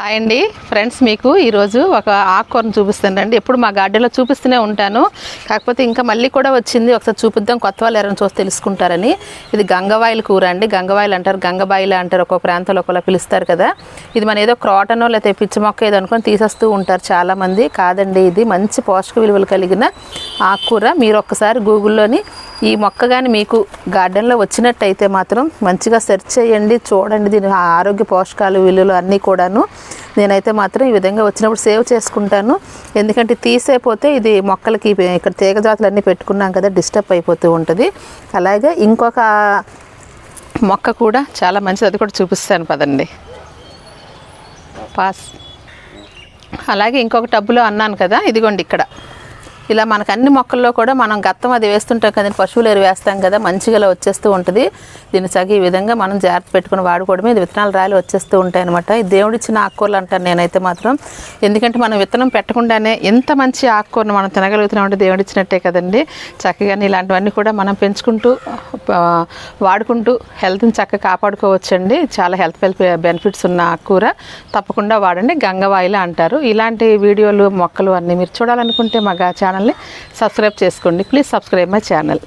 Hi అండి. Friends మీకు ఈరోజు ఒక ఆకుకూరను చూపిస్తానండి ఎప్పుడు మా గార్డెన్లో చూపిస్తూనే ఉంటాను. కాకపోతే ఇంకా మళ్ళీ కూడా వచ్చింది. ఒకసారి చూపిద్దాం. కొత్త వాళ్ళు ఎవరైనా చూసి తెలుసుకుంటారని. ఇది గంగవాయిల కూర అండి. గంగవాయిలు అంటారు. గంగబాయిలు అంటారు. ఒక్కొక్క ప్రాంతంలో ఒకలా పిలుస్తారు కదా. ఇది మన ఏదో క్రాటనో లేకపోతే పిచ్చి మొక్క ఏదో అనుకొని తీసేస్తూ ఉంటారు చాలామంది. కాదండి ఇది మంచి పోషక విలువలు కలిగిన ఆకుకూర. మీరు ఒక్కసారి గూగుల్లోని ఈ మొక్క కానీ మీకు గార్డెన్లో వచ్చినట్టయితే మాత్రం మంచిగా సెర్చ్ చేయండి చూడండి దీని ఆరోగ్య పోషకాలు విలువలు అన్నీ కూడాను. నేనైతే మాత్రం ఈ విధంగా వచ్చినప్పుడు సేవ్ చేసుకుంటాను. ఎందుకంటే తీసేపోతే ఇది మొక్కలకి ఇక్కడ తీగ జాతులు అన్నీ పెట్టుకున్నాం కదా డిస్టర్బ్ అయిపోతూ ఉంటుంది. అలాగే ఇంకొక మొక్క కూడా చాలా మంచిది అది కూడా చూపిస్తాను పదండి. పాస్. అలాగే ఇంకొక టబ్బులో అన్నాను కదా ఇదిగోండి ఇక్కడ. ఇలా మనకు అన్ని మొక్కల్లో కూడా మనం గత్తం అది వేస్తుంటాం కదండి పశువులు ఎరువు వేస్తాం కదా మంచిగా ఇలా వచ్చేస్తూ ఉంటుంది. దీన్ని సగి ఈ విధంగా మనం జాగ్రత్త పెట్టుకుని వాడుకోవడమే. ఇది విత్తనాలు రాలి వచ్చేస్తూ ఉంటాయి అనమాట ఇది దేవుడిచ్చిన ఆకుకూరలు అంటాను నేనైతే మాత్రం. ఎందుకంటే మనం విత్తనం పెట్టకుండానే ఎంత మంచి ఆకుకూరను మనం తినగలుగుతున్నాం అంటే దేవుడిచ్చినట్టే కదండి. చక్కగానే ఇలాంటివన్నీ కూడా మనం పెంచుకుంటూ వాడుకుంటూ హెల్త్ని చక్కగా కాపాడుకోవచ్చండి. చాలా హెల్త్ బెనిఫిట్స్ ఉన్న ఆకుకూర తప్పకుండా వాడండి. గంగవాయిల అంటారు. ఇలాంటి వీడియోలు మొక్కలు అన్నీ మీరు చూడాలనుకుంటే మా ఛానల్ని సబ్స్క్రైబ్ చేసుకోండి. Please subscribe my channel.